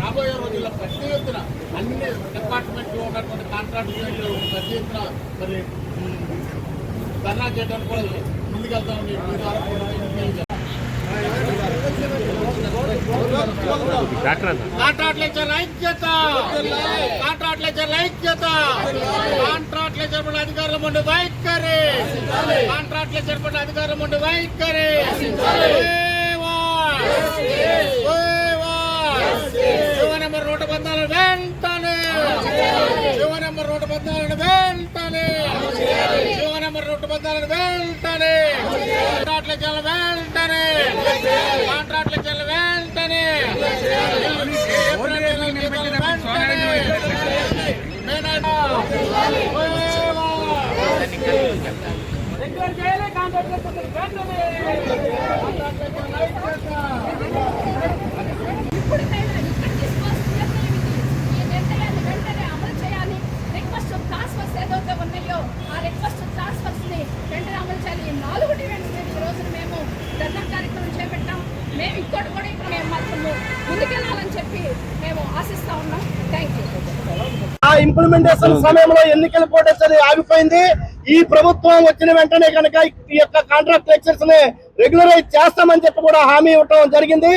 రాబోయే రోజుల్లో పెద్ద ఎత్తున అన్ని డిపార్ట్మెంట్లో ఉన్నటువంటి కాంట్రాక్టులు పెద్ద ఎత్తున మరి ధర్నా చేయడానికి కూడా ముందుకెళ్తామని మీ ద్వారా కూడా నేను చెప్తాను. కాంట్రాక్ట్ లెక్చర్ ఐక్యత కాంట్రాక్ట్ లెక్చర్ ఐక్యత కాంట్రాక్ట్ లెక్చర్ పడిన అధికారుల వైఖరి కాంట్రాక్ట్ లెక్చర్ పడిన అధికారుల వైఖరి శివ నెంబర్ నూట పద్నాలుగు వెంటనే శివ నెంబర్ నూట పద్నాలుగు వెంటనే శివ నెంబర్ నూట పద్నాలుగు వెంటనే వెంటనే వెంటనే వెంటనే మేనట! కాంట్రాక్ట్ లెక్చర్ల వెంటనే కాంట్రాక్ట్ లెక్చర్ల ఐక్యత ఇప్పుడుకైనా ఇక్కడ తీసుకోవాల్సిన నిర్ణయం ఇది. ఈ నిర్ణయాన్ని వెంటనే అమలు చేయాలి రిక్వెస్ట్ ట్రాన్స్ఫర్స్ ఏదైతే ఉన్నాయో ఆ రిక్వెస్ట్ ట్రాన్స్ఫర్స్ని వెంటనే అమలు చేయాలి ఈ నాలుగు డిమాండ్స్ మీద ఈ రోజున మేము ధర్నా కార్యక్రమం చేపట్టాం మేము ఇంకోటి కూడా ఇప్పుడు మేము మాత్రం ముందుకెళ్ళాలని చెప్పి మేము ఆశిస్తా ఉన్నాం థ్యాంక్ యూ ఆ ఇంప్లిమెంటేషన్ సమయంలో ఎన్నికల అది ఆగిపోయింది. ఈ ప్రభుత్వం వచ్చిన వెంటనే కనుక ఈ యొక్క కాంట్రాక్ట్ లెక్చర్స్ని రెగ్యులరైజ్ చేస్తామని చెప్పి కూడా హామీ ఇవ్వటం జరిగింది.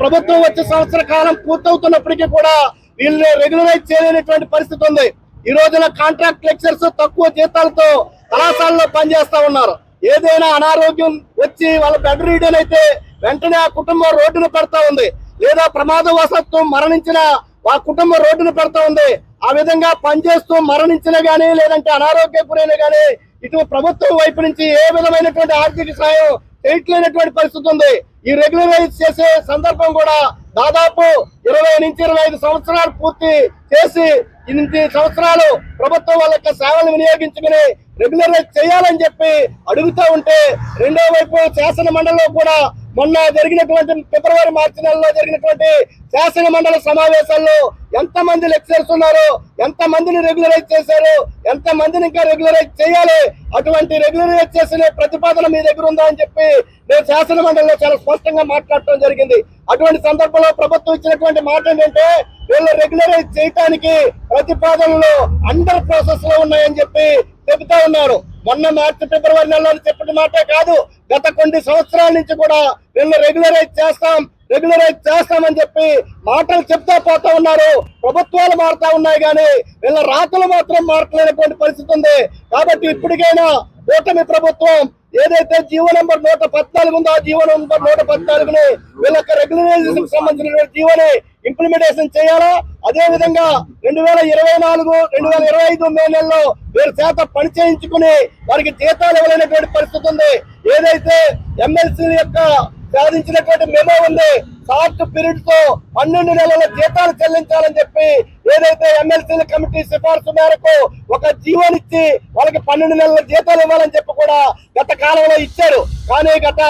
ప్రభుత్వం వచ్చే సంవత్సర కాలం పూర్తవుతున్నప్పటికీ కూడా వీళ్ళని రెగ్యులరైజ్ చేయలేనటువంటి పరిస్థితి ఉంది. ఈ రోజున కాంట్రాక్ట్ లెక్చర్స్ తక్కువ జీతాలతో కళాశాలలో పనిచేస్తా ఉన్నారు. ఏదైనా అనారోగ్యం వచ్చి వాళ్ళ బెడ్ రీడన్ అయితే వెంటనే ఆ కుటుంబం రోడ్డున పెడతా ఉంది. లేదా ప్రమాదవశత్తు మరణించిన మా కుటుంబం రోడ్డున పెడతా ఉంది. ఆ విధంగా పనిచేస్తూ మరణించిన గానీ లేదంటే అనారోగ్య గురైన గానీ ఇటు ప్రభుత్వం వైపు నుంచి ఏ విధమైనటువంటి ఆర్థిక సాయం చేయట్లేనటువంటి పరిస్థితి ఉంది. ఈ రెగ్యులరైజ్ చేసే సందర్భం కూడా దాదాపు ఇరవై నుంచి ఇరవై ఐదు సంవత్సరాలు పూర్తి చేసి ఇన్ని సంవత్సరాలు ప్రభుత్వం వాళ్ళ యొక్క సేవలు వినియోగించుకుని రెగ్యులరైజ్ చేయాలని చెప్పి అడుగుతూ ఉంటే రెండో వైపు శాసన మండలిలో కూడా మొన్న జరిగినటువంటి ఫిబ్రవరి మార్చి నెలలో జరిగినటువంటి శాసన మండలి సమావేశాల్లో ఎంత మంది లెక్చరర్స్ ఉన్నారు ఎంత మందిని రెగ్యులరైజ్ చేశారు ఎంత మందిని ఇంకా రెగ్యులరైజ్ చేయాలి అటువంటి రెగ్యులరైజ్ చేసిన ప్రతిపాదన మీ దగ్గర ఉందా అని చెప్పి నేను శాసన మండలిలో చాలా స్పష్టంగా మాట్లాడటం జరిగింది. అటువంటి సందర్భంలో ప్రభుత్వం ఇచ్చినటువంటి మాట ఏంటంటే వీళ్ళు రెగ్యులరైజ్ చేయటానికి ప్రతిపాదనలు అండర్ ప్రాసెస్లో ఉన్నాయని చెప్పి చెబుతా ఉన్నారు. మొన్న మార్చి ఫిబ్రవరి నెలలో చెప్పిన మాటే కాదు గత కొన్ని సంవత్సరాల నుంచి కూడా వీళ్ళు రెగ్యులరైజ్ చేస్తాం రెగ్యులరైజ్ చేస్తామని చెప్పి మాటలు చెప్తా పోతా ఉన్నారు. ప్రభుత్వాలు మారుతా ఉన్నాయి కానీ వీళ్ళ రాతలు మాత్రం మారట్లేనటువంటి పరిస్థితి ఉంది. కాబట్టి ఇప్పటికైనా కూటమి ప్రభుత్వం ఏదైతే జీవో నెంబర్ నూట పద్నాలుగు ఉందో ఆ జీవో నెంబర్ నూట పద్నాలుగుని వీళ్ళ యొక్క రెగ్యులరైజేషన్ సంబంధించిన జీవోని ఇంప్లిమెంటేషన్ చేయాలా? అదే విధంగా రెండు వేల ఇరవై నాలుగు రెండు వేల ఇరవై ఐదు మే నెలలో వీరు చేత పని చేయించుకుని వారికి జీతాలు ఇవ్వలేనటువంటి పరిస్థితి ఉంది. ఏదైతే ఎమ్మెల్సీ యొక్క సాధించినటువంటి మెమో ఉంది షార్ట్ పీరియడ్తో పన్నెండు నెలల జీతాలు చెల్లించాలని చెప్పి ఏదైతే ఎమ్మెల్సీల కమిటీ సిఫార్సు మేరకు ఒక జీవోనిచ్చి వాళ్ళకి పన్నెండు నెలల జీతాలు ఇవ్వాలని చెప్పి కూడా గత కాలంలో ఇచ్చారు. కానీ గత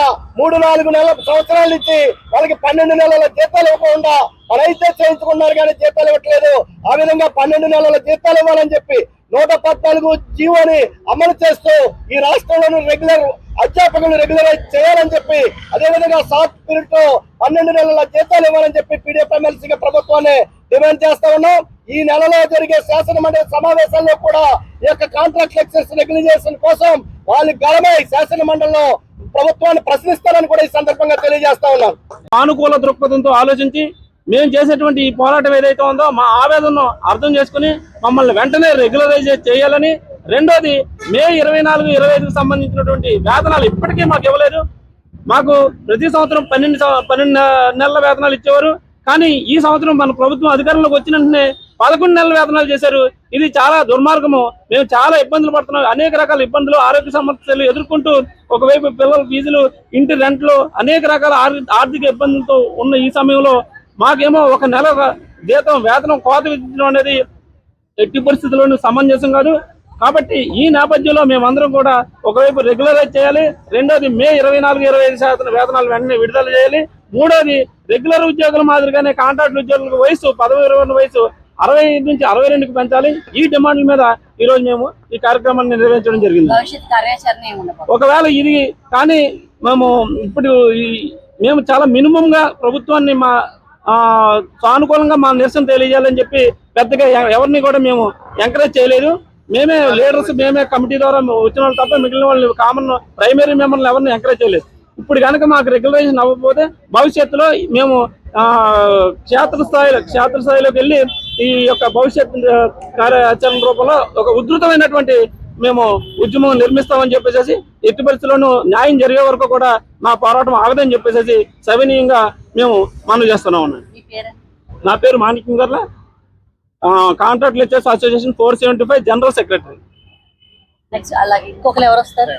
మూడు నాలుగు నెలల సంవత్సరాల నుంచి వాళ్ళకి పన్నెండు నెలల జీతాలు ఇవ్వకుండా పనైతే చేయించుకున్నారు కానీ జీతాలు ఇవ్వట్లేదు. ఆ విధంగా పన్నెండు నెలల జీతాలు ఇవ్వాలని చెప్పి నూట పద్నాలుగు జీవోని అమలు చేస్తూ ఈ రాష్ట్రంలోని రెగ్యులర్ అధ్యాపకులు రెగ్యులరైజ్ చేయాలని చెప్పి అదేవిధంగా సాఫ్ట్ పీరియడ్ పన్నెండు నెలల జీతాలు ఇవ్వాలని చెప్పి పీడిఎఫ్ ఎమ్మెల్సీగా ప్రభుత్వాన్ని డిమాండ్ చేస్తా ఉన్నాం. ఈ నెలలో జరిగే శాసనమండలి సమావేశాల్లో కూడా ఈ యొక్క కాంట్రాక్ట్ లెక్చర్స్ రెగ్యులైజేషన్ కోసం వాళ్ళు గలమై శాసనమండలిలో ప్రభుత్వాన్ని ప్రశ్నిస్తారని కూడా ఈ సందర్భంగా తెలియజేస్తా ఉన్నాం. సానుకూల దృక్పథంతో ఆలోచించి మేము చేసేటువంటి ఈ పోరాటం ఏదైతే ఉందో మా ఆవేదనను అర్థం చేసుకుని మమ్మల్ని వెంటనే రెగ్యులరైజ్ చేయాలని రెండోది మే ఇరవై నాలుగు ఇరవై ఐదుకు సంబంధించినటువంటి వేతనాలు ఇప్పటికీ మాకు ఇవ్వలేదు. మాకు ప్రతి సంవత్సరం పన్నెండు పన్నెండు నెలల వేతనాలు ఇచ్చేవారు. కానీ ఈ సంవత్సరం మన ప్రభుత్వం అధికారంలోకి వచ్చిన వెంటనే పదకొండు నెలల వేతనాలు చేశారు. ఇది చాలా దుర్మార్గము. మేము చాలా ఇబ్బందులు పడుతున్నాం. అనేక రకాల ఇబ్బందులు ఆరోగ్య సమస్యలు ఎదుర్కొంటూ ఒకవైపు పిల్లల ఫీజులు ఇంటి రెంట్లు అనేక రకాల ఆర్థిక ఇబ్బందులతో ఉన్న ఈ సమయంలో మాకేమో ఒక నెల జీతం వేతనం కోత విధించడం అనేది ఎట్టి పరిస్థితుల్లోనూ సమంజసం కాదు. కాబట్టి ఈ నేపథ్యంలో మేమందరం కూడా ఒకవైపు రెగ్యులరైజ్ చేయాలి రెండోది మే ఇరవై నాలుగు ఇరవై ఐదు శాతం వేతనాలు వెంటనే విడుదల చేయాలి మూడోది రెగ్యులర్ ఉద్యోగుల మాదిరిగానే కాంట్రాక్ట్ ఉద్యోగులకు వయసు పదవి ఇరవై వయసు అరవై నుంచి అరవై రెండుకి పెంచాలి. ఈ డిమాండ్ల మీద ఈ రోజు మేము ఈ కార్యక్రమాన్ని నిర్వహించడం జరిగింది. ఒకవేళ ఇది కానీ మేము ఇప్పుడు మేము చాలా మినిమం గా ప్రభుత్వాన్ని మా సానుకూలంగా మా నిరసన తెలియజేయాలని చెప్పి పెద్దగా ఎవరిని కూడా మేము ఎంకరేజ్ చేయలేదు. మేమే లీడర్స్ మేమే కమిటీ ద్వారా వచ్చిన వాళ్ళు తప్ప మిగిలిన వాళ్ళు కామన్ ప్రైమరీ మెంబర్లు ఎవరిని ఎంకరేజ్ చేయలేదు. ఇప్పుడు కనుక మాకు రెగ్యులరైజేషన్ అవ్వకపోతే భవిష్యత్తులో మేము క్షేత్రస్థాయిలో క్షేత్రస్థాయిలోకి వెళ్ళి ఈ యొక్క భవిష్యత్ కార్యాచరణ రూపంలో ఒక ఉధృతమైనటువంటి మేము ఉద్యమం నిర్మిస్తామని చెప్పేసి ఎట్టి పరిస్థితుల్లోనూ న్యాయం జరిగే వరకు కూడా మా పోరాటం ఆగదని చెప్పేసి సవినీయంగా మేము మనవి చేస్తున్నాం పేరు? నా పేరు Manikyam గర్ల contract lectures association four seventy five general secretary. Next అలాగే. ఇంకొకరు ఎవరు వస్తారు?